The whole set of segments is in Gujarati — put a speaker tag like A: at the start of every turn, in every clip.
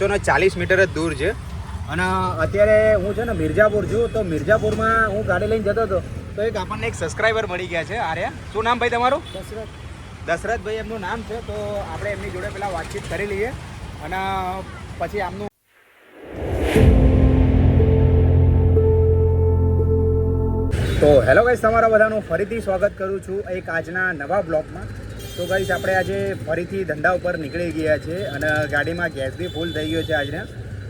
A: તો ને ચાલીસ મીટર જ દૂર છે. અને અત્યારે હું છે ને મિર્જાપુર છું તો મિર્જાપુરમાં હું ગાડી લઈને જતો હતો તો એક આપણને એક સબસ્ક્રાઈબર મળી ગયા છે આર્યા. શું નામ ભાઈ તમારું? દશરથ. દશરથભાઈ એમનું નામ છે તો આપણે એમની જોડે પહેલાં વાતચીત કરી લઈએ. અને પછી આમનું તો હેલો ગાઈસ તમારા બધાનું ફરીથી સ્વાગત કરું છું એક આજના નવા બ્લોગમાં. તો ગાઈસ આપણે આજે ફરીથી ધંધા ઉપર નીકળી ગયા છે અને ગાડીમાં ગેસ બી ફૂલ થઈ ગયો છે આજને.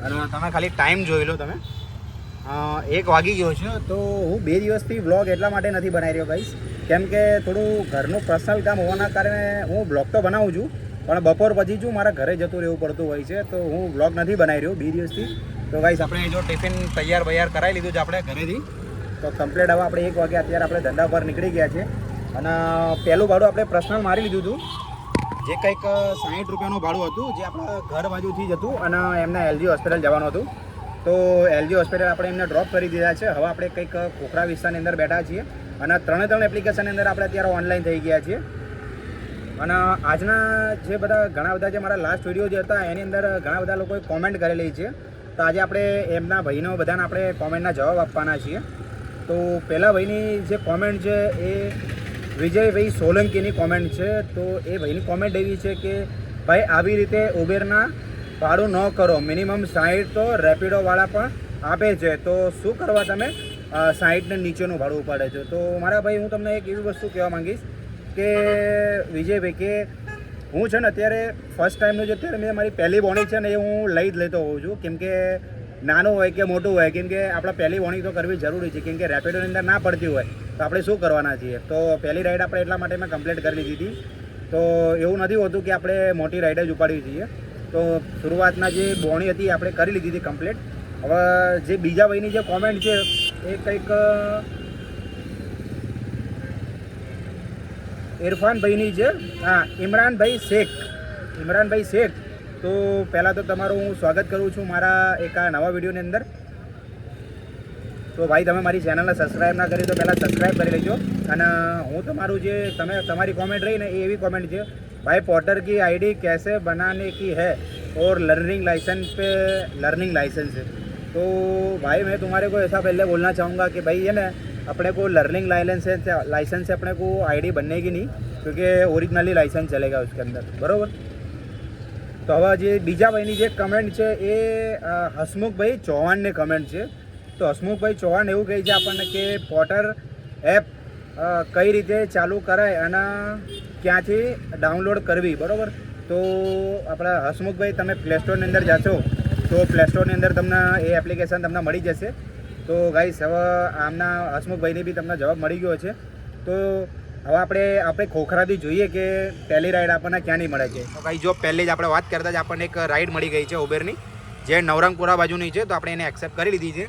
A: અને તમે ખાલી ટાઈમ જોઈ લો તમે. એક વાગી ગયો છે, તો હું બે દિવસથી વ્લોગ એટલા માટે નથી બનાવી રહ્યો ગાઈસ કેમ કે થોડું ઘરનું પર્સનલ કામ હોવાના કારણે હું બ્લોગ તો બનાવું છું, પણ બપોર પછી છું મારા ઘરે જતું રહેવું પડતું હોય છે, તો હું વ્લોગ નથી બનાવી રહ્યો બે દિવસથી. તો ગાઈસ આપણે જો ટિફિન તૈયાર બૈયાર કરાવી લીધું છે આપણે ઘરેથી. તો કમ્પ્લેટ હવે આપણે એક વાગે અત્યારે આપણે ધંધા પર નીકળી ગયા છે. અને પહેલું ભાડું આપણે પર્સનલ મારી લીધું હતું. જે કંઈક સાહીઠ રૂપિયાનું ભાડું હતું, જે આપણા ઘર બાજુથી જ હતું અને એમને એલજી હોસ્પિટલ જવાનું હતું. તો એલજી હોસ્પિટલ આપણે એમને ડ્રોપ કરી દીધા છે. હવે આપણે કંઈક ખોખરા વિસ્તારની અંદર બેઠા છીએ. અને ત્રણે ત્રણ એપ્લિકેશનની અંદર આપણે અત્યારે ઓનલાઈન થઈ ગયા છીએ. અને આજના જે બધા, ઘણા બધા જે મારા લાસ્ટ વીડિયો જે હતા, એની અંદર ઘણા બધા લોકોએ કોમેન્ટ કરેલી છે. તો આજે આપણે એમના ભાઈનો બધાને આપણે કોમેન્ટના જવાબ આપવાના છીએ. તો પહેલાં ભાઈની જે કોમેન્ટ છે એ વિજયભાઈ સોલંકીની કોમેન્ટ છે. તો એ ભાઈની કોમેન્ટ એવી છે કે, ભાઈ, આવી રીતે ઉબેરના ભાડું ન કરો. મિનિમમ સાહીઠ તો રેપિડોવાળા પણ આપે છે. તો શું કરવા તમે સાહીઠને નીચેનું ભાડું ઉપાડે છે? તો મારા ભાઈ, હું તમને એક એવી વસ્તુ કહેવા માંગીશ કે, વિજયભાઈ, કે હું છે ને અત્યારે ફર્સ્ટ ટાઈમનું જે અત્યારે મેં મારી પહેલી બોની છે ને એ હું લઈ જ લેતો હોઉં છું. કેમ કે નાનું હોય કે મોટું હોય, કેમ કે આપણે પહેલી વોર્નિંગ તો કરવી જરૂરી છે, કેમ કે રેપિડોની અંદર ના પડતી હોય, તો આપણે શું કરવાના છીએ? તો પહેલી રાઈડ આપણે એટલા માટે મેં કમ્પ્લીટ કરી લીધી હતી. તો એવું નથી હોતું કે આપણે મોટી રાઈડ જ ઉપાડવી જોઈએ તો શરૂઆતના જે બોણી હતી આપણે કરી લીધી હતી કમ્પ્લીટ હવે જે બીજા ભાઈની જે કોમેન્ટ છે, એ કંઈક ઇરફાનભાઈની છે. હા, ઇમરાનભાઈ શેખ. ઇમરાનભાઈ શેખ. તો પહેલાં તો તમારું હું સ્વાગત કરું છું મારા એક આ નવા વિડીયોની અંદર તો ભાઈ તમે મારી ચેનલને સબસ્ક્રાઈબ ના કરી તો પહેલાં સબસ્ક્રાઈબ કરી લેજો અને હું તમારું જે તમે તમારી કોમેન્ટ રહી ને એ એવી કોમેન્ટ છે भाई पोर्टर की आईडी कैसे बनाने की है और लर्निंग लाइसेंस पे लर्निंग लाइसेंस है तो भाई मैं तुम्हारे को ऐसा पहले बोलना चाहूँगा कि भाई ये ना अपने को लर्निंग लाइसेंस है लाइसेंस से अपने को आईडी बनने की नहीं क्योंकि ओरिजिनली लाइसेंस चलेगा उसके अंदर बरोबर તો હવે જે બીજા ભાઈની જે કમેન્ટ છે એ હસમુખભાઈ ચૌહાણની કમેન્ટ છે. તો હસમુખભાઈ ચૌહાણ એવું કહે છે આપણને કે પોટર એપ કઈ રીતે ચાલુ કરાય અને ક્યાંથી ડાઉનલોડ કરવી, બરાબર? તો આપણા હસમુખભાઈ તમે પ્લે સ્ટોરની અંદર જાશો, તો પ્લે સ્ટોરની અંદર તમને એ એપ્લિકેશન તમને મળી જશે. તો ગાઈસ હવે આમના હસમુખભાઈને બી તમને જવાબ મળી ગયો છે. તો હવે આપણે આપણે ખોખરાથી જોઈએ કે પહેલી રાઈડ આપણને ક્યાંની મળે છે. તો ગાઈ જો પહેલી જ આપણે વાત કરતા જ આપણને એક રાઈડ મળી ગઈ છે ઉબેરની જે નવરંગપુરા બાજુની છે તો આપણે એને એક્સેપ્ટ કરી લીધી છે.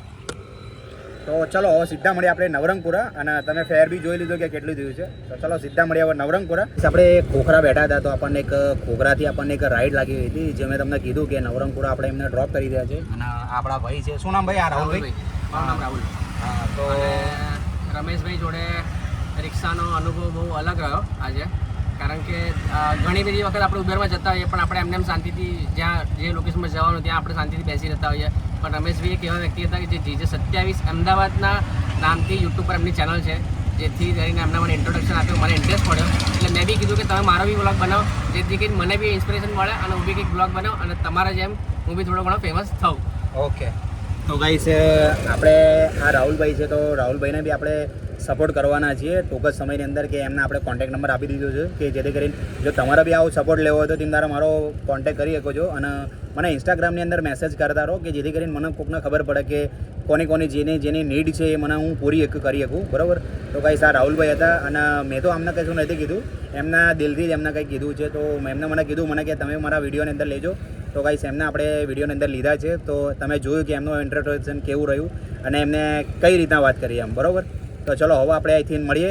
A: તો ચલો હવે સીધા મળીએ આપણે નવરંગપુરા અને તમે ફેર બી જોઈ લીધો કે કેટલું થયું છે. તો ચલો સીધા મળીએ હવે નવરંગપુરા. આપણે ખોખરા બેઠા હતા તો આપણને એક ખોખરાથી આપણને એક રાઈડ લાગી ગઈ હતી જે મેં તમને કીધું કે નવરંગપુરા આપણે એમને ડ્રોપ કરી રહ્યા છે. અને આપણા ભાઈ છે. શું નામ ભાઈ? આ રાહુલભાઈ?
B: મારું નામ રાહુલ.
A: હા તો
B: રમેશભાઈ જોડે રિક્ષાનો અનુભવ બહુ અલગ રહ્યો આજે. કારણ કે ઘણી બધી વખત આપણે ઉબેરમાં જતા હોઈએ, પણ આપણે એમને એમ શાંતિથી જ્યાં જે લોકેશનમાં જવાનું ત્યાં આપણે શાંતિથી બેસી રહેતા હોઈએ. પણ રમેશભાઈ એક એવા વ્યક્તિ હતા કે જે જીજે સત્યાવીસ અમદાવાદના નામથી યુટ્યુબ પર એમની ચેનલ છે, જેથી કરીને એમને મને ઇન્ટ્રોડક્શન આપ્યું. મને ઇન્ટરેસ્ટ પડ્યો એટલે મેં બી કીધું કે તમે મારો બી બ્લોગ બનાવો, જેથી કરીને મને બી ઇન્સ્પિરેશન મળે અને હું બી કંઈક બ્લોગ બનાવો અને તમારા જેમ હું બી થોડો ઘણો ફેમસ થઉં.
A: ઓકે તો ગાઈસ આપણે આ રાહુલભાઈ છે, તો રાહુલભાઈને બી આપણે સપોર્ટ કરવાના છીએ. ટૂંક જ સમયની અંદર કે એમને આપણે કોન્ટેક્ટ નંબર આપી દીધો છે કે જેથી કરીને જો તમારે બી આવો સપોર્ટ લેવો હોય તો તમે મારો કોન્ટેક્ટ કરી શકો છો. અને મને ઇન્સ્ટાગ્રામની અંદર મેસેજ કરતા રહો કે જેથી કરીને મને કોકને ખબર પડે કે કોની કોની જેની જેની નીડ છે એ મને હું પૂરી કરી શકું. બરાબર? તો કાંઈ આ રાહુલભાઈ હતા અને મેં તો આમને કશું નથી કીધું. એમના દિલથી જ એમને કંઈ કીધું છે. તો એમને મને કીધું, મને કે તમે મારા વિડીયોની અંદર લેજો. તો કાંઈ એમને આપણે વિડીયોની અંદર લીધા છે. તો તમે જોયું કે એમનું ઇન્ટ્રોડક્શન કેવું રહ્યું અને એમને કઈ રીતના વાત કરી એમ. બરાબર? તો ચલો, હવે આપણે અહીંથી મળીએ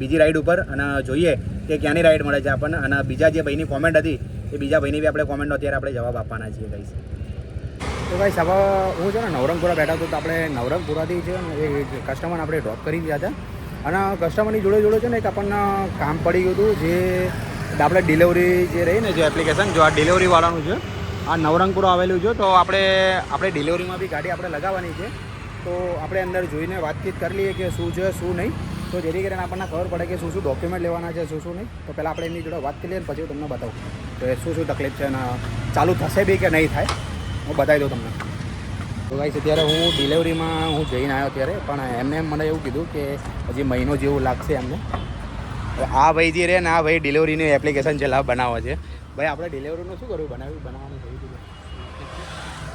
A: બીજી રાઈડ ઉપર અને જોઈએ કે ક્યાંની રાઈડ મળે છે આપણને. અને બીજા જે ભાઈની કોમેન્ટ હતી, એ બીજા ભાઈની બી આપણે કોમેન્ટનો અત્યારે આપણે જવાબ આપવાના છીએ ગાઈસ તો ભાઈ સભા હું છે ને નવરંગપુરા બેઠા હતો, તો આપણે નવરંગપુરાથી છે ને એ કસ્ટમર આપણે ડ્રોપ કરી દીધા હતા. અને કસ્ટમરની જોડે જોડે છે ને એક આપણને કામ પડી ગયું હતું, જે આપણે ડિલિવરી જે રહી ને જે એપ્લિકેશન જો આ ડિલિવરીવાળાનું છે, આ નવરંગપુર આવેલું છે, તો આપણે આપણે ડિલિવરીમાં બી ગાડી આપણે લગાવવાની છે. તો આપણે અંદર જોઈને વાતચીત કરી લઈએ કે શું છે શું નહીં. તો જેથી કરીને આપણને ખબર પડે કે શું શું ડોક્યુમેન્ટ લેવાના છે શું શું નહીં. તો પહેલાં આપણે એમની જોડે વાત કરી લઈએ પછી હું તમને બતાવું કે શું શું તકલીફ છે અને ચાલુ થશે બી કે નહીં થાય હું બતાવી દઉં તમને. તો ગાઈશ અત્યારે હું ડિલિવરીમાં હું જઈને આવ્યો ત્યારે પણ એમને એમ મને એવું કીધું કે હજી મહિનો જેવું લાગશે એમને. આ ભાઈ જે રહે ને આ ભાઈ ડિલિવરીની એપ્લિકેશન છે લાભ બનાવે છે. ભાઈ આપણે ડિલિવરીનું શું કર્યું? બનાવ્યું બનાવવાનું થયું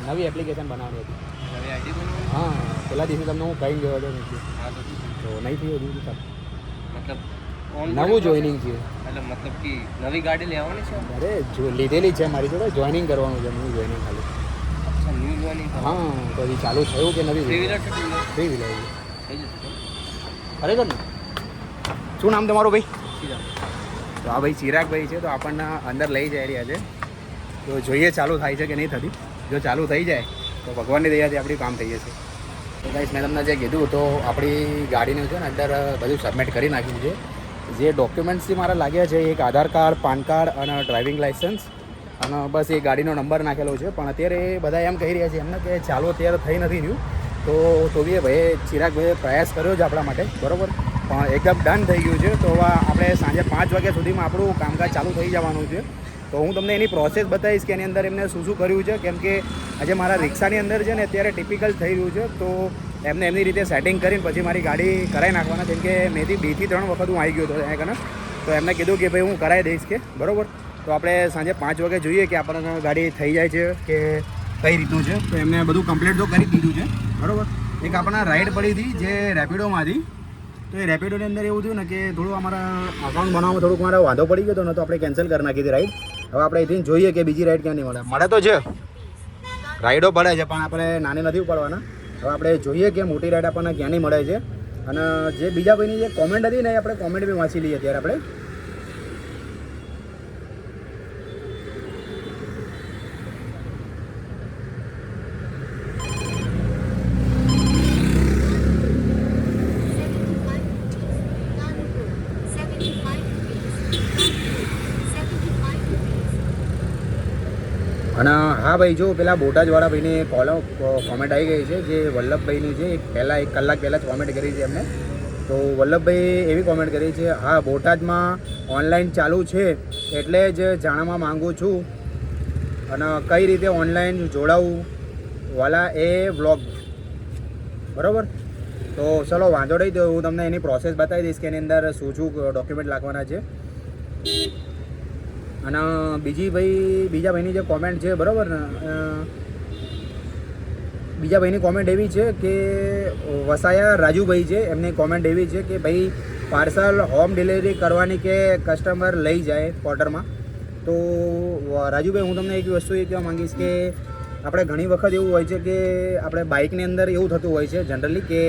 A: નવી એપ્લિકેશન બનાવવાની હતી. હા. પેલા દિવસે તમને હું કહી ગયો હતો નથી. તો નહીં થયું હજુ
C: મતલબ
A: નવું જોઈનિંગ છે
C: એટલે મતલબ કે નવી ગાડી લેવાની છે?
A: અરે જો લીધેલી છે મારી જોડે જોઈનિંગ કરવાનું છે નવું જોઈનિંગ ખાલી. હા તો હજી ચાલુ થયું કે નવી
C: થ્રી વ્હીલર
A: થ્રી વ્હીલર ખરેખર ને શું નામ તમારું ભાઈ? તો આ ભાઈ ચિરાગભાઈ છે તો આપણને અંદર લઈ જાય રહ્યા છે તો જોઈએ ચાલુ થાય છે કે નહીં થતી. જો ચાલુ થઈ જાય તો ભગવાનની દયાથી આપણું કામ થઈ જશે. તો ગાઈસ મેં તમને જે કીધું તો આપણી ગાડીનું છે ને અંદર બધું સબમિટ કરી નાખ્યું છે. જે ડોક્યુમેન્ટ્સથી મારા લાગ્યા છે, એક આધાર કાર્ડ, પાન કાર્ડ અને ડ્રાઇવિંગ લાઇસન્સ અને બસ એ ગાડીનો નંબર નાખેલો છે. પણ અત્યારે બધા એમ કહી રહ્યા છે એમને કે ચાલો અત્યારે થઈ નથી રહ્યું. તો તો બી ભાઈએ ચિરાગભાઈએ પ્રયાસ કર્યો છે આપણા માટે, બરાબર? પણ એકદમ ડન થઈ ગયું છે. તો આપણે સાંજે પાંચ વાગ્યા સુધીમાં આપણું કામકાજ ચાલુ થઈ જવાનું છે. તો હું તમને એની પ્રોસેસ બતાવીશ કે એની અંદર એમને શું શું કર્યું છે. કેમ કે આજે મારા રિક્ષાની અંદર છે ને અત્યારે ટિપિકલ થઈ રહ્યું છે. તો એમને એમની રીતે સેટિંગ કરીને પછી મારી ગાડી કરાવી નાખવાના. કેમ કે મેથી બેથી ત્રણ વખત હું આવી ગયો હતો ત્યાં કને. તો એમને કીધું કે ભાઈ હું કરાવી દઈશ કે. બરાબર? તો આપણે સાંજે પાંચ વાગે જોઈએ કે આપણને ગાડી થઈ જાય છે કે કઈ રીતનું છે. તો એમને બધું કમ્પ્લીટ તો કરી દીધું છે. બરાબર? એક આપણા રાઈડ પડી હતી જે રેપિડોમાંથી. તો એ રેપિડોની અંદર એવું થયું ને કે થોડું અમારા અકાઉન્ટ બનાવવામાં થોડુંક મારા વાંધો પડી ગયો હતો ને તો આપણે કેન્સલ કરી નાખી હતી રાઈડ હવે આપણે અહીંથી જોઈએ કે બીજી રાઈડ ક્યાં નહીં મળે. મળે તો છે. રાઈડો પડે છે, પણ આપણે નાની નથી ઉપાડવાના. હવે આપણે જોઈએ કે મોટી રાઈડ આપણને ક્યાંની મળે છે. અને જે બીજા ભાઈની જે કોમેન્ટ હતી ને એ આપણે કોમેન્ટ બી વાંચી લઈએ ત્યારે આપણે અને ભાઈ, જો પેલા બોટાજવાળા ભાઈને કોલો કોમેન્ટ આવી ગઈ છે જે વલ્લભભાઈની છે પહેલાં એક કલાક પહેલાં જ કોમેન્ટ કરી છે એમને. તો વલ્લભભાઈ એવી કોમેન્ટ કરી છે, હા બોટાદમાં ઓનલાઈન ચાલુ છે એટલે જ જાણવા માંગુ છું. અને કઈ રીતે ઓનલાઈન જોડાવું વાલા એ વ્લોગ બરાબર? તો ચલો, વાંધો નહીં, તો હું તમને એની પ્રોસેસ બતાવી દઈશ કે એની અંદર શું શું ડોક્યુમેન્ટ લાગવાના છે. અને બીજી ભાઈ, બીજા ભાઈની જે કોમેન્ટ છે, બરાબર ને? બીજા ભાઈની કોમેન્ટ એવી છે કે, વસાયા રાજુભાઈ છે, એમની કોમેન્ટ એવી છે કે ભાઈ પાર્સલ હોમ ડિલિવરી કરવાની કે કસ્ટમર લઈ જાય પોર્ટરમાં તો રાજુભાઈ, હું તમને એક વસ્તુ એ કહેવા માંગીશ કે, આપણે ઘણી વખત એવું હોય છે કે, આપણે બાઇકની અંદર એવું થતું હોય છે જનરલી કે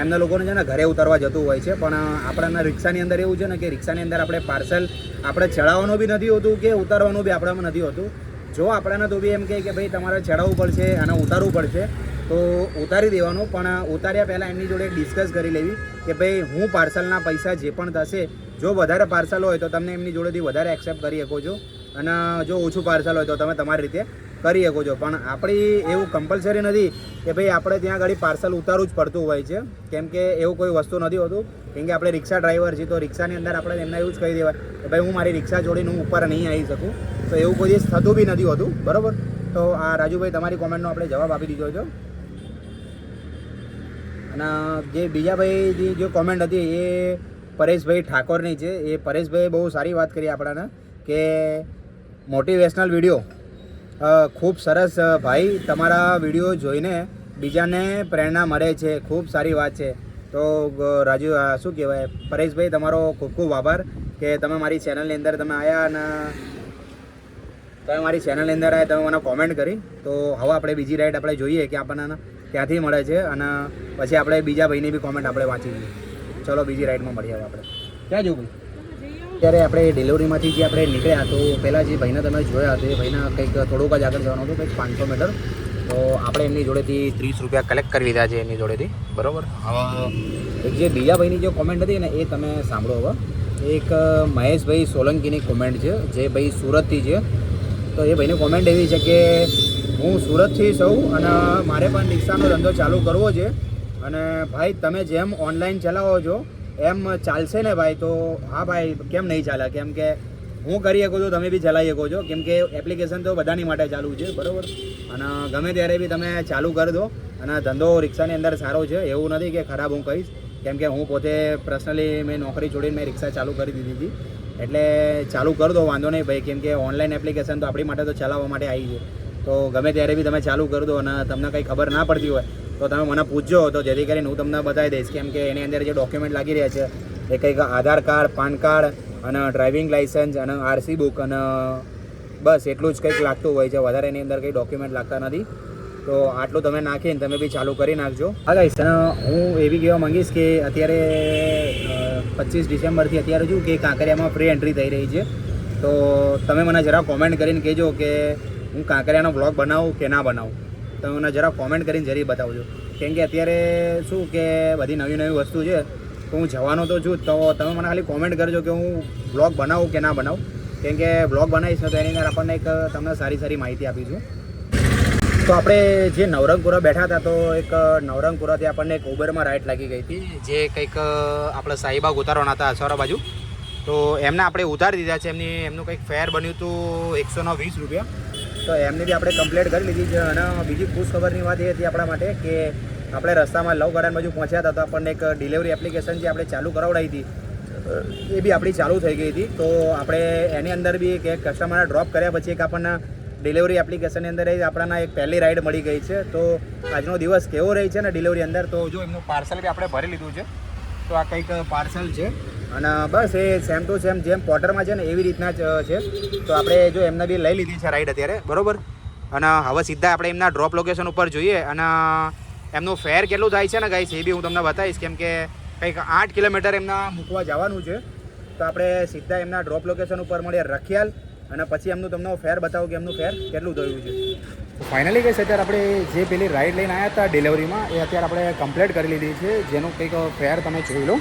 A: એમના લોકોને છે ને ઘરે ઉતારવા જતું હોય છે, પણ આપણાના રિક્ષાની અંદર એવું છે ને કે રિક્ષાની અંદર આપણે પાર્સલ આપણે ચડાવવાનું બી નથી હોતું કે ઉતારવાનું બી આપણામાં નથી હોતું. જો આપણાને તો બી એમ કહે કે ભાઈ તમારે ચડાવવું પડશે અને ઉતારવું પડશે, તો ઉતારી દેવાનું, પણ ઉતાર્યા પહેલાં એમની જોડે ડિસ્કસ કરી લેવી કે ભાઈ હું પાર્સલના પૈસા જે પણ થશે, જો વધારે પાર્સલ હોય તો તમને એમની જોડેથી વધારે એક્સેપ્ટ કરી શકો છો. અને જો ઓછું પાર્સલ હોય તો તમે તમારી રીતે કરી શકો છો. પણ આપણી એવું કમ્પલસરી નથી કે ભાઈ આપણે ત્યાં આગળ પાર્સલ ઉતારવું જ પડતું હોય છે. કેમ કે એવું કોઈ વસ્તુ નથી હોતું. કેમ કે આપણે રિક્ષા ડ્રાઈવર છીએ, તો રિક્ષાની અંદર આપણે એમને એવું જ કહી દેવાય કે ભાઈ હું મારી રિક્ષા જોડીને હું ઉપર નહીં આવી શકું. તો એવું કોઈ દિવસ થતું બી નથી હોતું. બરાબર? તો આ રાજુભાઈ, તમારી કોમેન્ટનો આપણે જવાબ આપી દીધો છે. અને જે બીજા ભાઈની જે કોમેન્ટ હતી એ પરેશભાઈ ઠાકોરની છે. એ પરેશભાઈએ બહુ સારી વાત કરી આપણાને કે મોટિવેશનલ વીડિયો ખૂબ સરસ ભાઈ, તમારા વીડિયો જોઈને બીજાને પ્રેરણા મળે છે. ખૂબ સારી વાત છે. તો રાજુ શું કહેવાય? પરેશભાઈ, તમારો ખૂબ ખૂબ આભાર કે તમે મારી ચેનલની અંદર તમે આવ્યા અને તમે મારી ચેનલની અંદર આવ્યા તમે મને કોમેન્ટ કરી. તો હવે આપણે બીજી રાઈડ આપણે જોઈએ કે આપણને ક્યાંથી મળે છે અને પછી આપણે બીજા ભાઈની બી કોમેન્ટ આપણે વાંચી લઈએ. ચલો, બીજી રાઈડમાં મળીએ આપણે. ક્યાં જવું ભાઈ? ત્યારે આપણે ડિલિવરીમાંથી જે આપણે નીકળ્યા, તો પહેલાં જે ભાઈને તમે જોયા તો એ ભાઈના કંઈક થોડુંક જ આગળ જવાનું હતું, કંઈક પાંચસો મીટર તો આપણે એમની જોડેથી ત્રીસ રૂપિયા કલેક્ટ કરી લીધા છે એમની જોડેથી. બરાબર? હવે જે બીજા ભાઈની જે કોમેન્ટ હતી ને, એ તમે સાંભળો હવે. એક મહેશભાઈ સોલંકીની કોમેન્ટ છે, જે ભાઈ સુરતથી છે. તો એ ભાઈની કોમેન્ટ એવી છે કે, હું સુરતથી છું અને મારે પણ રિક્ષાનો ધંધો ચાલુ કરવો છે. અને ભાઈ, તમે જેમ ઓનલાઈન ચલાવો છો એમ ચાલશે ને ભાઈ, તો હા ભાઈ, કેમ નહીં ચાલે? કેમ કે હું કરી શકું છું, તમે બી ચલાવી શકો છો. કેમ કે એપ્લિકેશન તો બધાની માટે ચાલુ છે, બરાબર? અને ગમે ત્યારે બી તમે ચાલુ કરી દો. અને ધંધો રિક્ષાની અંદર સારો છે, એવું નથી કે ખરાબ હું કહીશ. કેમ કે હું પોતે પર્સનલી મેં નોકરી છોડીને મેં રિક્ષા ચાલુ કરી દીધી હતી. એટલે ચાલુ કરી દો, વાંધો નહીં ભાઈ. કેમ કે ઓનલાઈન એપ્લિકેશન તો આપણી માટે તો ચલાવવા માટે આવી છે. તો ગમે ત્યારે બી તમે ચાલુ કરી દો અને તમને કંઈ ખબર ના પડતી હોય, તો તમે મને પૂછજો. તો જેથી કરીને હું તમને બતાવી દઈશ કેમ કે એની અંદર જે ડોક્યુમેન્ટ લાગી રહ્યા છે, એ કંઈક આધાર કાર્ડ, પાન કાર્ડ અને ડ્રાઇવિંગ લાઇસન્સ અને આરસી બુક અને બસ એટલું જ કંઈક લાગતું હોય છે. વધારે એની અંદર કંઈ ડોક્યુમેન્ટ લાગતા નથી. તો આટલું તમે નાખીને તમે બી ચાલુ કરી નાખજો. હા ગાઈસ અને હું એવી કહેવા માંગીશ કે અત્યારે પચીસ ડિસેમ્બરથી અત્યારે શું કે કાંકરિયામાં ફ્રી એન્ટ્રી થઈ રહી છે. તો તમે મને જરા કોમેન્ટ કરીને કહેજો કે હું કાંકરિયાનો બ્લોગ બનાવું કે ના બનાવું? તમે મને જરા કોમેન્ટ કરીને જરી બતાવજો. કેમ કે અત્યારે શું કે બધી નવી નવી વસ્તુ છે, તો હું જવાનો તો છું. તો તમે મને ખાલી કોમેન્ટ કરજો કે હું બ્લોગ બનાવું કે ના બનાવું? કેમ કે બ્લોગ બનાવીશ તો એની અંદર આપણને એક તમને સારી સારી માહિતી આપીશું તો આપણે જે નવરંગપુરા બેઠા હતા તો એક નવરંગપુરાથી આપણને એક ઉબરમાં રાઈટ લાગી ગઈ હતી. જે કંઈક આપણે સાહીબાગ ઉતારવાના હતા અસવારા બાજુ. તો એમને આપણે ઉતારી દીધા છે. એમની, એમનું કંઈક ફેર બન્યું હતું એકસો વીસ રૂપિયા. તો એમની બી આપણે કમ્પ્લેટ કરી લીધી છે. અને બીજી ખુશ ખબરની વાત એ હતી આપણા માટે કે આપણે રસ્તામાં લવ ગાર્ડન બાજુ પહોંચ્યા હતા તો આપણને એક ડિલિવરી એપ્લિકેશન જે આપણે ચાલુ કરાવડાવી હતી, એ બી આપણી ચાલુ થઈ ગઈ હતી. તો આપણે એની અંદર બી કે કસ્ટમરને ડ્રોપ કર્યા પછી એક આપણને ડિલિવરી એપ્લિકેશનની અંદર આપણાના એક પહેલી રાઈડ મળી ગઈ છે. તો આજનો દિવસ કેવો રહી છે ને ડિલિવરી અંદર? તો જો એમનું પાર્સલ બી આપણે ભરી લીધું છે. તો આ કંઈક પાર્સલ છે. અને બસ એ સેમ ટુ સેમ જેમ પોટરમાં છે ને એવી રીતના જ છે. તો આપણે જો એમને બી લઈ લીધી છે રાઈડ અત્યારે, બરાબર? અને હવે સીધા આપણે એમના ડ્રોપ લોકેશન ઉપર જોઈએ અને એમનું ફેર કેટલું થાય છે ને ગાઈસ એ બી હું તમને બતાવીશ, કેમ કે કંઈક આઠ કિલોમીટર એમના મૂકવા જવાનું છે. તો આપણે સીધા એમના ડ્રોપ લોકેશન ઉપર મળીએ રખિયાલ અને પછી એમનું તમને ફેર બતાવું કે એમનું ફેર કેટલું થયું છે. ફાઇનલી કહીશ અત્યારે આપણે જે પેલી રાઈડ લઈને આવ્યા હતા ડિલિવરીમાં એ અત્યારે આપણે કમ્પ્લીટ કરી લીધી છે. જેનું કંઈક ફેર તમે જોઈ લો.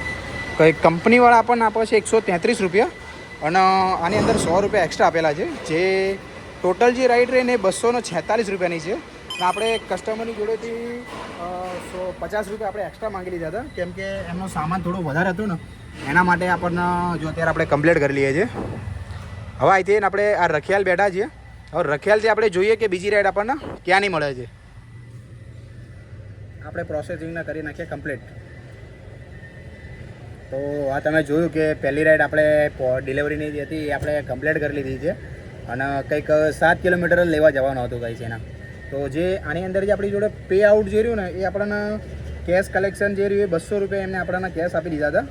A: કંઈક કંપનીવાળા આપણને આપે છે એકસો તેત્રીસ રૂપિયા. અને આની અંદર સો રૂપિયા એક્સ્ટ્રા આપેલા છે. જે ટોટલ જે રાઈડ રહીને એ બસો ને છેતાલીસ રૂપિયાની છે. અને આપણે કસ્ટમરની જોડેથી સો પચાસ રૂપિયા આપણે એક્સ્ટ્રા માંગી લીધા હતા. કેમ કે એમનો સામાન થોડો વધારે હતો ને, એના માટે આપણને, જો અત્યારે આપણે કમ્પ્લેટ કરી લઈએ છીએ. હવે અહીંથી આપણે આ રખિયાલ બેઠા છીએ. હવે રખિયાલથી આપણે જોઈએ કે બીજી રાઈડ આપણને ક્યાંની મળે છે. આપણે પ્રોસેસિંગના કરી નાખીએ કમ્પ્લીટ તો આ તમે જોયું કે પહેલી રાઈડ આપણે ડિલિવરીની જે હતી એ આપણે કમ્પ્લીટ કરી લીધી છે. અને કંઈક સાત કિલોમીટર લેવા જવાનું હતું કંઈ છે એના. તો જે આની અંદર જે આપણી જોડે પે આઉટ જે રહ્યું ને, એ આપણને કેશ કલેક્શન જે રહ્યું એ બસો રૂપિયા એમને આપણને કેશ આપી દીધા હતા.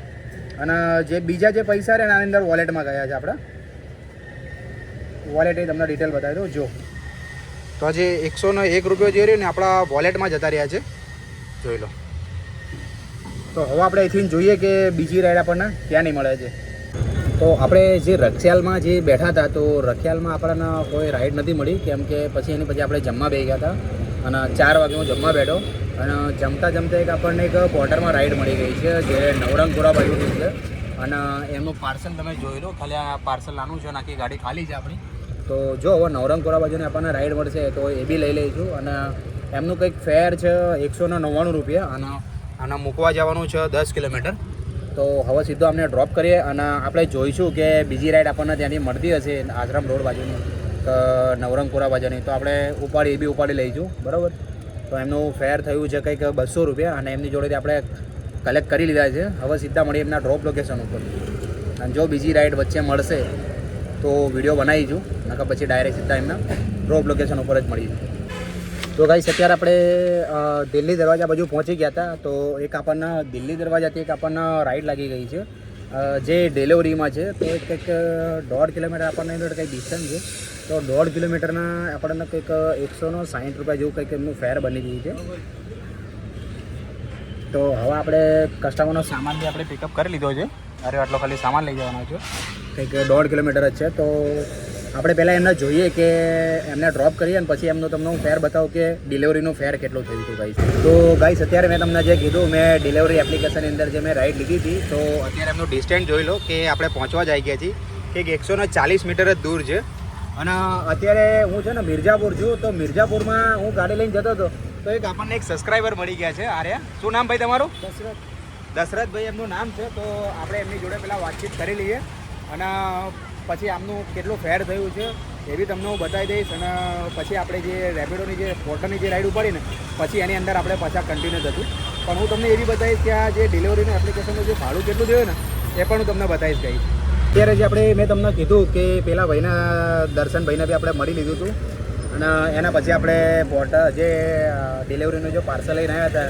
A: અને જે બીજા જે પૈસા રહ્યા આની અંદર વોલેટમાં ગયા છે આપણા. વોલેટ એ તમને ડિટેલ બતાવી દઉં. જો. તો આજે એકસો એક રૂપિયો જે રહ્યો ને, આપણા વોલેટમાં જતા રહ્યા છે. જોઈ લો. તો હવે આપણે અહીંથી જોઈએ કે બીજી રાઈડ આપણને ક્યાં નહીં મળે છે. તો આપણે જે રખિયાલમાં જે બેઠા હતા, તો રખિયાલમાં આપણને કોઈ રાઈડ નથી મળી. કેમ કે પછી એની પછી આપણે જમવા બે ગયા હતા. અને ચાર વાગે હું જમવા બેઠો. અને જમતા જમતા એક આપણને એક બોર્ડરમાં રાઈડ મળી ગઈ છે, જે નવરંગપુરા બાજુની છે. અને એમનું પાર્સલ તમે જોઈ લો, ખાલી આ પાર્સલ નાનું છે અને આખી ગાડી ખાલી છે આપણી. તો જો હવે નવરંગપુરા બાજુને આપણને રાઈડ મળશે, તો એ બી લઈ લઈશું. અને એમનું કંઈક ફેર છે એકસો ને નવ્વાણું રૂપિયા. અને આના મૂકવા જવાનું છે દસ કિલોમીટર. તો હવે સીધો અમને ડ્રોપ કરીએ અને આપણે જોઈશું કે બીજી રાઈડ આપણને ત્યાંથી મળતી હશે આશ્રમ રોડ બાજુની નવરંગપુરા બાજુની. તો આપણે ઉપાડી, એ બી ઉપાડી લઈશું. બરાબર? તો એમનું ફેર થયું છે કંઈક બસો રૂપિયા અને એમની જોડેથી આપણે કલેક્ટ કરી લીધા છે. હવે સીધા મળીએ એમના ડ્રોપ લોકેશન ઉપર. અને જો બીજી રાઈડ વચ્ચે મળશે તો વીડિયો બનાવીશું. નકર પછી ડાયરેક્ટ સીધા એમના ડ્રોપ લોકેશન ઉપર જ મળી મળીશું. તો ગાઈસ અત્યારે આપણે દિલ્હી દરવાજા બાજુ પહોંચી ગયા હતા. તો એક આપણને દિલ્હી દરવાજાથી એક આપણને રાઈડ લાગી ગઈ છે. જે ડિલિવરીમાં છે, તો એક કંઈક દોઢ કિલોમીટર આપણને એનું કંઈક ડિસ્ટન્સ છે. તો દોઢ કિલોમીટરના આપણને કંઈક એકસોનો સાહીઠ રૂપિયા જેવું કંઈક એમનું ફેર બની ગયું છે. તો હવે આપણે કસ્ટમરનો સામાન બી આપણે પિકઅપ કરી લીધો છે. અરે, આટલો ખાલી સામાન લઈ જવાનો છે. કંઈક દોઢ કિલોમીટર જ છે. તો આપણે પહેલાં એમને જોઈએ કે એમને ડ્રોપ કરીએ અને પછી એમનો તમને હું ફેર બતાવું કે ડિલિવરીનું ફેર કેટલું થયું હતું ગાઈસ તો ગાઈસ અત્યારે મેં તમને જે કીધું મેં ડિલિવરી એપ્લિકેશનની અંદર જે મેં રાઈડ લીધી હતી તો અત્યારે એમનું ડિસ્ટન્સ જોઈ લો કે આપણે પહોંચવા જઈ ગયા છીએ. કે એકસો ને ચાલીસ મીટર જ દૂર છે. અને અત્યારે હું છે ને મિર્જાપુર છું તો મિર્જાપુરમાં હું ગાડી લઈને જતો હતો તો એક આપણને એક સબસ્ક્રાઈબર મળી ગયા છે આર્યા. શું નામ ભાઈ તમારું? દશરથભાઈ એમનું નામ છે તો આપણે એમની જોડે પહેલાં વાતચીત કરી લઈએ. અને પછી આમનું કેટલું ફેર થયું છે એ બી તમને હું બતાવી દઈશ અને પછી આપણે જે રેપિડોની જે પોર્ટરની જે રાઈડ ઉપાડી ને પછી એની અંદર આપણે પાછા કન્ટિન્યુ થતું પણ હું તમને એ બી બતાવીશ કે આ જે ડિલિવરીનું એપ્લિકેશનનું જે ભાડું કેટલું થયું ને, એ પણ હું તમને બતાવીશ ગઈ અત્યારે જે આપણે મેં તમને કીધું કે પેલા ભાઈના દર્શન ભાઈને બી આપણે મળી લીધું હતું. અને એના પછી આપણે પોર્ટર જે ડિલિવરીનું જે પાર્સલ લઈને આવ્યા હતા,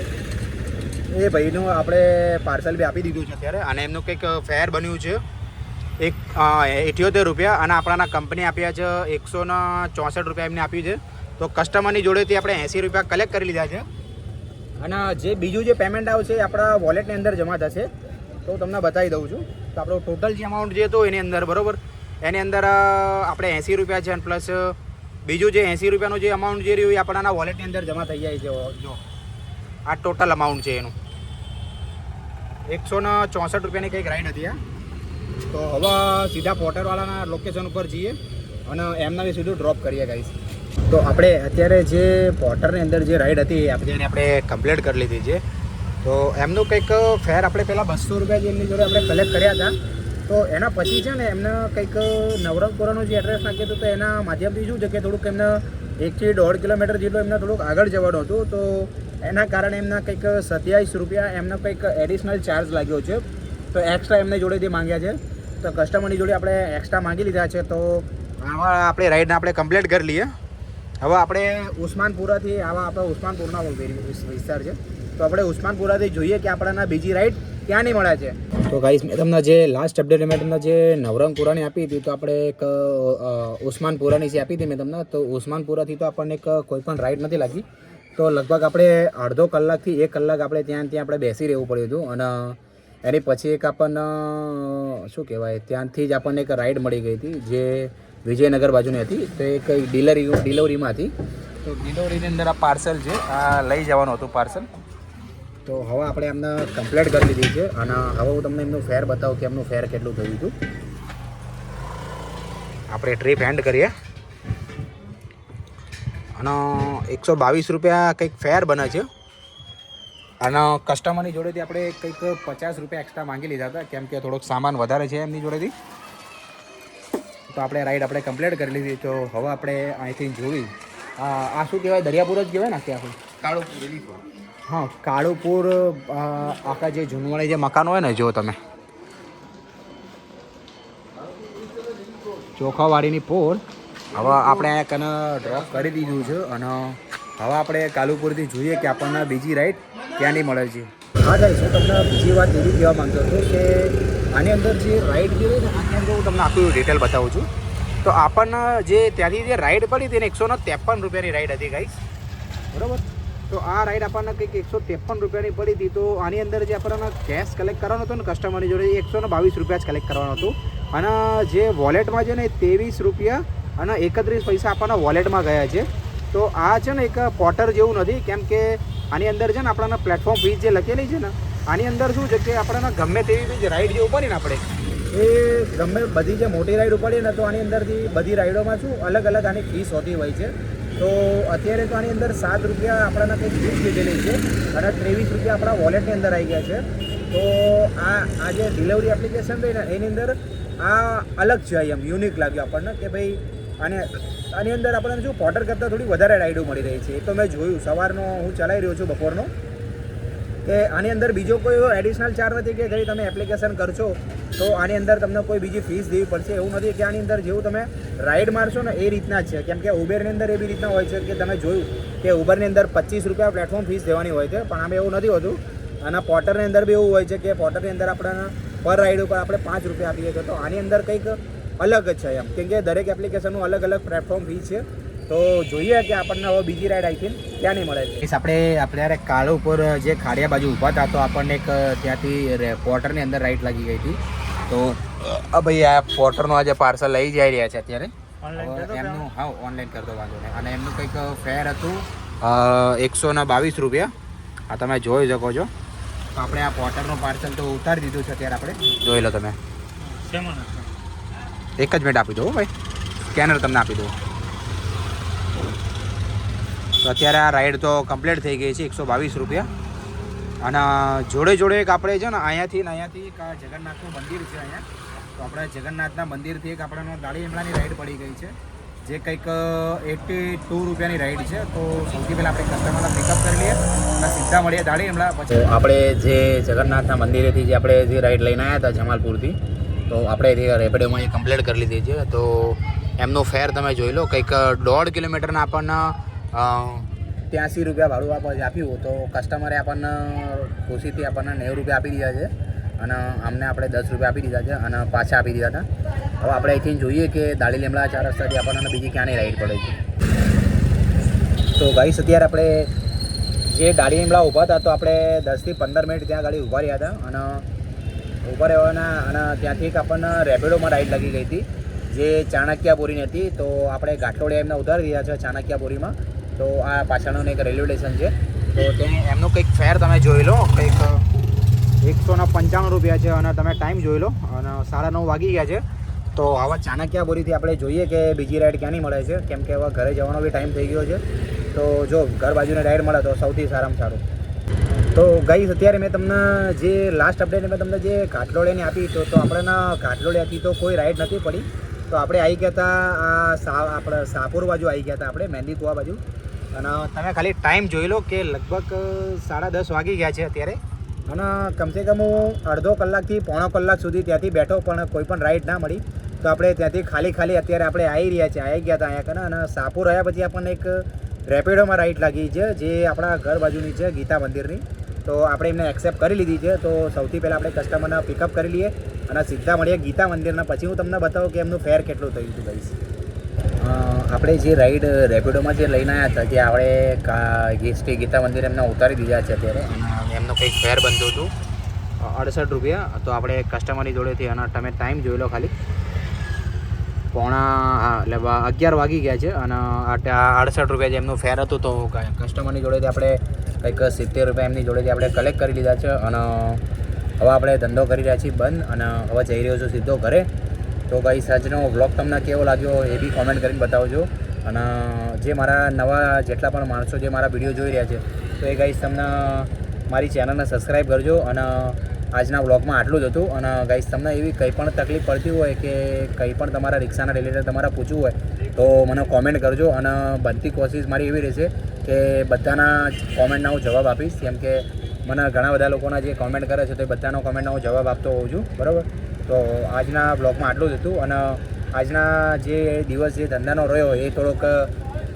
A: એ ભાઈનું આપણે પાર્સલ બી આપી દીધું છે અત્યારે. અને એમનું કંઈક ફેર બન્યું છે. એક ઇઠ્યોતેર રૂપિયા અને આપણાના કંપની આપ્યા છે એકસો ને ચોસઠ રૂપિયા એમને આપ્યું છે. તો કસ્ટમરની જોડેથી આપણે એંસી રૂપિયા કલેક્ટ કરી લીધા છે. અને જે બીજું જે પેમેન્ટ આવશે એ આપણા વોલેટની અંદર જમા થશે. તો તમને બતાવી દઉં છું. તો આપણો ટોટલ જે અમાઉન્ટ જે હતું એની અંદર, બરાબર? એની અંદર આપણે એંસી રૂપિયા છે અને પ્લસ બીજું જે એંસી રૂપિયાનું જે અમાઉન્ટ જે રહ્યું એ આપણાના વોલેટની અંદર જમા થઈ જાય છે. જો, આ ટોટલ અમાઉન્ટ છે એનું. એકસો ને ચોસઠ રૂપિયાની કંઈક રાઈડ હતી આ તો હવે સીધા પોર્ટરવાળાના લોકેશન ઉપર જઈએ અને એમના સીધું ડ્રોપ કરીએ ગાઈશ તો આપણે અત્યારે જે પોર્ટરની અંદર જે રાઈડ હતી આપણે આપણે કમ્પ્લીટ કરી લીધી છે. તો એમનું કંઈક ફેર આપણે પહેલાં બસો રૂપિયા જે એમની જોડે આપણે કલેક્ટ કર્યા હતા. તો એના પછી છે ને એમને કંઈક નવરંગપુરાનું જે એડ્રેસ નાખ્યું હતું તો એના માધ્યમથી શું છે કે થોડુંક એમને એકથી દોઢ કિલોમીટર જેટલું એમને થોડુંક આગળ જવાનું હતું. તો એના કારણે એમના કંઈક સત્યાવીસ રૂપિયા એમનો કંઈક એડિશનલ ચાર્જ લાગ્યો છે. તો એક્સ્ટ્રા એમને જોડેથી માંગ્યા છે, તો કસ્ટમરની જોડે આપણે એક્સ્ટ્રા માંગી લીધા છે, તો આવા આપણે રાઈડને આપણે કમ્પ્લીટ કરી લઈએ. હવે આપણે ઉસ્માનપુરાથી આવા આપણા ઉસ્માનપુરના વિસ્તાર છે. તો આપણે ઉસ્માનપુરાથી જોઈએ કે આપણાના બીજી રાઈડ ક્યાં નહીં મળે છે. તો ગાઈસ મેં તમને જે લાસ્ટ અપડેટ મેં તમને જે નવરંગપુરાની આપી હતી, તો આપણે એક ઉસ્માનપુરાની જે આપી હતી મેં તમને, તો ઉસ્માનપુરાથી તો આપણને એક કોઈ પણ રાઈડ નથી લાગી. તો લગભગ આપણે અડધો કલાકથી એક કલાક આપણે ત્યાં ત્યાં આપણે બેસી રહેવું પડ્યું હતું. અને એની પછી એક આપણને શું કહેવાય ત્યાંથી જ આપણને એક રાઈડ મળી ગઈ હતી જે વિજયનગર બાજુની હતી. તો એ કંઈ ડિલરી ડિલિવરીમાં હતી તો ડિલિવરીની અંદર આ પાર્સલ છે આ લઈ જવાનું હતું પાર્સલ તો હવે આપણે એમને કમ્પ્લેટ કરી લીધી છે અને હવે હું તમને એમનું ફેર બતાવું કે એમનું ફેર કેટલું થયું હતું. આપણે ટ્રીપ હેન્ડ કરીએ. અને એકસો બાવીસ રૂપિયા કંઈક ફેર બને છે. અને કસ્ટમરની જોડેથી આપણે કંઈક પચાસ રૂપિયા એક્સ્ટ્રા માંગી લીધા હતા. કેમ કે થોડોક સામાન વધારે છે એમની જોડેથી. તો આપણે રાઈડ આપણે કમ્પ્લીટ કરી લીધી. તો હવે આપણે અહીંથી આ આ શું કહેવાય? દરિયાપુર જ કહેવાય ને કે આખું?
C: કાળુપુર
A: હા, કાળુપુર આખા જે જૂનવાણી જે મકાન હોય ને જો તમે. ચોખાવાડીની પોર હવે આપણે અહીંયા કને ડ્રોપ કરી દીધું છે અને હવે આપણે કાલુપુરથી જોઈએ કે આપણને બીજી રાઈડ ક્યાંની મળે છે. હા ભાઈ હું તમને બીજી વાત એવી કહેવા માંગતો હતો કે આની અંદર જે રાઈડ જે ને, આની અંદર હું તમને આખું ડિટેલ બતાવું છું. તો આપણને જે ત્યાંથી જે રાઈડ પડી હતી ને, એકસો ત્રેપન રૂપિયાની રાઈડ હતી ગાઈસ બરાબર? તો આ રાઈડ આપણને કંઈક એકસો ત્રેપન રૂપિયાની પડી હતી. તો આની અંદર જે આપણને કેશ કલેક્ટ કરવાનો હતો ને કસ્ટમરની જોડે એકસો ને બાવીસ રૂપિયા જ કલેક્ટ કરવાનો હતું. અને જે વોલેટમાં છે ને ત્રેવીસ રૂપિયા અને એકત્રીસ પૈસા આપણને વોલેટમાં ગયા છે. તો આ છે ને એક પોટર જેવું નથી, કેમ કે આની અંદર છે ને આપણાના પ્લેટફોર્મ ફીસ જે લખેલી છે ને, આની અંદર શું છે કે આપણને ગમે તેવી બીજ રાઈડ જે ઉપાડી ને આપણે, એ ગમે બધી જે મોટી રાઈડ ઉપાડીએ ને, તો આની અંદરથી બધી રાઈડોમાં શું અલગ અલગ આની ફીસ હોતી હોય છે. તો અત્યારે તો આની અંદર સાત રૂપિયા આપણાના કંઈક ફીસ લીધેલી છે અને ત્રેવીસ રૂપિયા આપણા વોલેટની અંદર આવી ગયા છે. તો આ આ જે ડિલિવરી એપ્લિકેશન રહી ને, એની અંદર આ અલગ છે એમ યુનિક લાગ્યું આપણને કે ભાઈ અને આની અંદર આપણને શું, પોટર કરતાં થોડી વધારે રાઈડો મળી રહી છે. એ તો મેં જોયું. સવારનો હું ચલાવી રહ્યો છું બપોરનો. કે આની અંદર બીજો કોઈ એવો એડિશનલ ચાર્જ નથી કે ભાઈ તમે એપ્લિકેશન કરશો તો આની અંદર તમને કોઈ બીજી ફીસ દેવી પડશે. એવું નથી કે આની અંદર જેવું તમે રાઈડ મારશો ને એ રીતના જ છે. કેમ કે ઉબેરની અંદર એવી રીતના હોય છે કે તમે જોયું કે ઉબરની અંદર પચીસ રૂપિયા પ્લેટફોર્મ ફીસ દેવાની હોય છે, પણ આમ એવું નથી હોતું. અને પોર્ટરની અંદર બી એવું હોય છે કે પોટરની અંદર આપણને પર રાઈડ ઉપર આપણે પાંચ રૂપિયા આપીએ છીએ. તો આની અંદર કંઈક અલગ જ છે એમ. કેમ કે દરેક એપ્લિકેશનનું અલગ અલગ પ્લેટફોર્મ ફી છે. તો જોઈએ કે આપણને હવે બીજી રાઈડ આઈ થિંક ક્યાં નહીં મળે છે. આપણે આપણે કાળ ઉપર જે ખાડિયા બાજુ ઊભા હતા તો આપણને એક ત્યાંથી પોર્ટરની અંદર રાઈડ લાગી ગઈ હતી. તો અ ભાઈ આ પોર્ટરનું આજે પાર્સલ લઈ જઈ રહ્યા છે અત્યારે. એમનું હા ઓનલાઈન કરતો વાંધો નહીં. અને એમનું કંઈક ફેર હતું એકસો ને બાવીસ રૂપિયા. આ તમે જોઈ શકો છો. તો આપણે આ પોર્ટરનું પાર્સલ તો ઉતારી દીધું છે અત્યારે આપણે. જોઈ લો તમે. એક જ મિનિટ આપી દો ભાઈ. સ્કેનર તમને આપી દઉં. તો અત્યારે આ રાઈડ તો કમ્પ્લીટ થઈ ગઈ છે એકસો બાવીસ રૂપિયા. અને જોડે જોડે એક આપણે છે ને અહીંયાથી ને અહીંયાથી એક જગન્નાથનું મંદિર છે અહીંયા. તો આપણે જગન્નાથના મંદિરથી એક આપણે દાળી એમલાની રાઈડ પડી ગઈ છે. જે કંઈક એટી ટુ રૂપિયાની રાઈડ છે. તો સૌથી પહેલાં આપણે કસ્ટમરને પિકઅપ કરી લઈએ અને સીધા મળીએ દાળી હમણાં પછી. આપણે જે જગન્નાથના મંદિરેથી જે આપણે જે રાઈડ લઈને આવ્યા હતા જમાલપુરથી તો આપણે રેપિડોમાં એ કમ્પ્લીટ કરી લીધી છે, તો એમનો ફેર તમે જોઈ લો, કંઈક દોઢ કિલોમીટરના આપણને ત્યાંસી રૂપિયા ભાડું આપણે આપ્યું તો કસ્ટમરે આપણને ખુશીથી આપણને નેવું રૂપિયા આપી દીધા છે અને અમને આપણે દસ રૂપિયા આપી દીધા છે અને પાછા આપી દીધા હતા. હવે આપણે અહીંથી જોઈએ કે દાળી લીમડા ચાર રસ્તાથી આપણને બીજી ક્યાંની રાઈડ પડે છે. તો ગાઈસ અત્યારે આપણે જે દાળી લીમડા ઊભા હતા, તો આપણે દસથી પંદર મિનિટ ત્યાં ગાડી ઊભા રહ્યા હતા અને ઊભા રહેવાના અને ત્યાંથી એક આપણને રેપિડોમાં રાઈડ લાગી ગઈ હતી, જે ચાણક્યાપુરીની હતી. તો આપણે ઘાટલોડિયા એમને ઉતારી રહ્યા છે ચાણક્યાપુરીમાં તો આ પાછળનું એક રેલવે સ્ટેશન છે. તો તે એમનું કંઈક ફેર તમે જોઈ લો. કંઈક એકસો ને પંચાણું રૂપિયા છે અને તમે ટાઈમ જોઈ લો. અને સાડા નવ વાગી ગયા છે. તો આવા ચાણક્યાપુરીથી આપણે જોઈએ કે બીજી રાઈડ ક્યાંની મળે છે. કેમ કે હવે ઘરે જવાનો બી ટાઈમ થઈ ગયો છે. તો જો ઘર બાજુની રાઈડ મળે તો સૌથી સારામાં સારું. તો ગઈ અત્યારે મેં તમને જે લાસ્ટ અપડેટ મેં તમને જે કાટલોડિયાની આપી તો તો આપણને કાટલોડિયાથી તો કોઈ રાઈડ નથી પડી. તો આપણે આવી ગયા હતા, આ સા આપણે સાપુર બાજુ આવી ગયા હતા આપણે, મહેંદી કુવા બાજુ. અને તમે ખાલી ટાઈમ જોઈ લો કે લગભગ સાડા દસ વાગી ગયા છે અત્યારે. અને કમસે કમ હું અડધો કલાકથી પોણો કલાક સુધી ત્યાંથી બેઠો, પણ કોઈ પણ રાઈડ ના મળી. તો આપણે ત્યાંથી ખાલી ખાલી અત્યારે આપણે આવી રહ્યા છીએ, આવી ગયા હતા અહીંયા કને. અને સાપુર આવ્યા પછી આપણને એક રેપિડોમાં રાઈડ લાગી છે, જે આપણા ઘર બાજુની છે ગીતા મંદિરની. તો આપણે એમને એક્સેપ્ટ કરી લીધી છે. તો સૌથી પહેલાં આપણે કસ્ટમરને પિકઅપ કરી લઈએ અને સીધા મળીએ ગીતા મંદિરના. પછી હું તમને બતાવું કે એમનું ફેર કેટલું થયું હતું ગઈશ આપણે જે રાઈડ રેપિડોમાં જે લઈને આવ્યા હતા જે આપણે શ્રી ગીતા મંદિર એમને ઉતારી દીધા છે અત્યારે. અને એમનું કંઈક ફેર બનતું હતું. અડસઠ રૂપિયા. તો આપણે કસ્ટમરની જોડેથી, અને તમે ટાઈમ જોઈ લો ખાલી. પોણા એટલે અગિયાર વાગી ગયા છે. અને અડસઠ રૂપિયા જે એમનું ફેર હતું, તો કસ્ટમરની જોડેથી આપણે કંઈક સિત્તેર રૂપિયા એમની જોડેથી આપણે કલેક્ટ કરી લીધા છે અને હવે આપણે ધંધો કરી રહ્યા છીએ બંધ અને હવે જઈ રહ્યો છું સીધો ઘરે. તો ભાઈ આજનો વ્લોગ તમને કેવો લાગ્યો એ બી કોમેન્ટ કરીને બતાવજો. અને જે મારા નવા જેટલા પણ માણસો જે મારા વીડિયો જોઈ રહ્યા છે, તો એ ગાઈસ તમને મારી ચેનલને સબસ્ક્રાઈબ કરજો અને આજના વ્લોગમાં આટલું જ હતું. અને ગાઈસ તમને એવી કંઈ પણ તકલીફ પડતી હોય કે કંઈ પણ તમારા રિક્ષાના રિલેટેડ તમારે પૂછવું હોય, તો મને કોમેન્ટ કરજો અને બનતી કોશિશ મારી એવી રહેશે. કે બધાના કોમેન્ટના હું જવાબ આપીશ. કેમ કે મને ઘણા બધા લોકોના જે કોમેન્ટ કરે છે તો બધાનો કોમેન્ટનો હું જવાબ આપતો હોઉં છું. બરાબર? તો આજના બ્લોગમાં આટલું જ હતું અને આજના જે દિવસ જે ધંધાનો રહ્યો એ થોડોક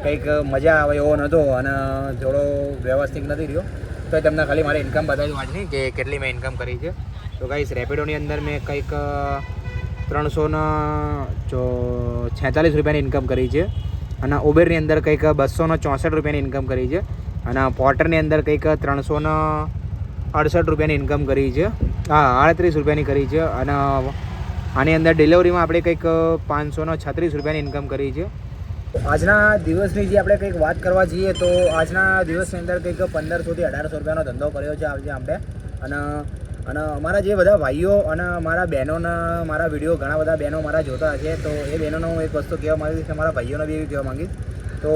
A: કંઈક મજા આવે એવો નહોતો અને થોડો વ્યવસ્થિત નથી રહ્યો. તો એ તમને ખાલી મારી ઇન્કમ બતાવ્યું આજની કે કેટલી મેં ઇન્કમ કરી છે. તો ગાઈસ રેપિડોની અંદર મેં કંઈક ત્રણસો જો છેતાલીસ રૂપિયાની ઇન્કમ કરી છે. અને ઉબેરની અંદર કંઈક બસો ચોસઠ રૂપિયાની ઇન્કમ કરી છે. અને પોર્ટરની અંદર કંઈક ત્રણસો અડસઠ રૂપિયાની ઇન્કમ કરી છે. હા, આડત્રીસ રૂપિયાની કરી છે. અને આની અંદર ડિલિવરીમાં આપણે કંઈક પાંચસો છત્રીસ રૂપિયાની ઇન્કમ કરી છે. આજના દિવસની જે આપણે કંઈક વાત કરવા જઈએ તો આજના દિવસની અંદર કંઈક પંદરસોથી અઢારસો રૂપિયાનો ધંધો કર્યો છે આજે આપણે. અને અને અમારા જે બધા ભાઈઓ અને મારા બહેનોના, મારા વીડિયો ઘણા બધા બહેનો મારા જોતા છે તો એ બહેનોનો હું એક વસ્તુ કહેવા માંગીશ મારા ભાઈઓને બી એવી કહેવા માગીશ. તો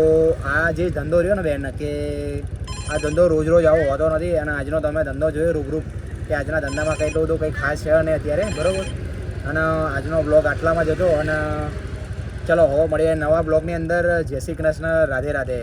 A: આ જે ધંધો રહ્યો ને બહેન કે આ ધંધો રોજ રોજ આવો, હોતો નથી અને આજનો તમે ધંધો જોયો રૂબરૂપ કે આજના ધંધામાં કંઈ તો કંઈ ખાસ છે નહીં અત્યારે, બરાબર? અને આજનો બ્લોગ આટલામાં જ હતો અને ચલો હો મળીએ નવા બ્લોગની અંદર. જય શ્રી કૃષ્ણ, રાધે રાધે.